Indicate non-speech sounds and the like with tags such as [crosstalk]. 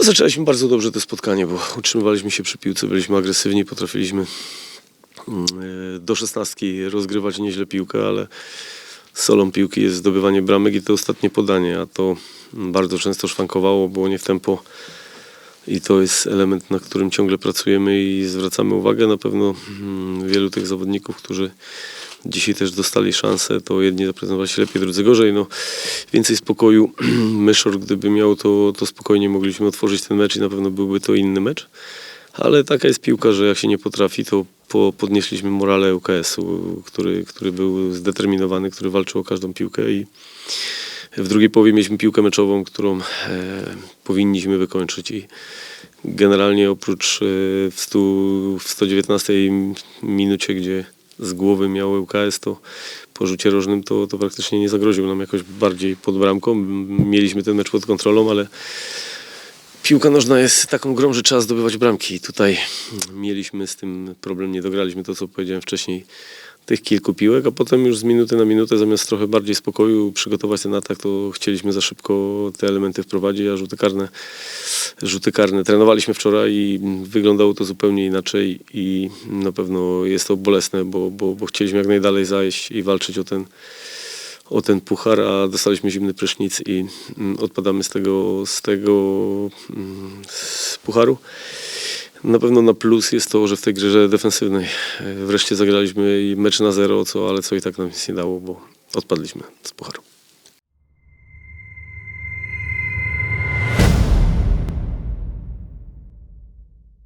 zaczęliśmy bardzo dobrze to spotkanie, bo utrzymywaliśmy się przy piłce, byliśmy agresywni, potrafiliśmy mm, e, do szesnastki rozgrywać nieźle piłkę, ale solą piłki jest zdobywanie bramek i to ostatnie podanie, a to mm, bardzo często szwankowało, było nie w tempo i to jest element, na którym ciągle pracujemy i zwracamy uwagę. Na pewno mm, wielu tych zawodników, którzy dzisiaj też dostali szansę, to jedni zaprezentowali się lepiej, drudzy gorzej. No, więcej spokoju. [clears throat] Myszor, gdyby miał, to, to spokojnie mogliśmy otworzyć ten mecz i na pewno byłby to inny mecz. Ale taka jest piłka, że jak się nie potrafi, to po, podnieśliśmy morale UKS-u, który, który był zdeterminowany, który walczył o każdą piłkę i w drugiej połowie mieliśmy piłkę meczową, którą e, powinniśmy wykończyć i generalnie oprócz e, w, stu, w 119 minucie, gdzie z głowy miał UKS, to po rzucie rożnym to, to praktycznie nie zagroził nam jakoś bardziej pod bramką. Mieliśmy ten mecz pod kontrolą, ale piłka nożna jest taką grą, że trzeba zdobywać bramki. I tutaj mieliśmy z tym problem, nie dograliśmy to, co powiedziałem wcześniej, tych kilku piłek, a potem już z minuty na minutę, zamiast trochę bardziej spokoju przygotować ten atak, to chcieliśmy za szybko te elementy wprowadzić, a rzuty karne, rzuty karne trenowaliśmy wczoraj i wyglądało to zupełnie inaczej i na pewno jest to bolesne, bo, bo, bo chcieliśmy jak najdalej zajść i walczyć o ten, o ten puchar, a dostaliśmy zimny prysznic i mm, odpadamy z tego, z tego mm, z pucharu. Na pewno na plus jest to, że w tej grze defensywnej e, wreszcie zagraliśmy i mecz na zero, co, ale co i tak nam nic nie dało, bo odpadliśmy z pucharu.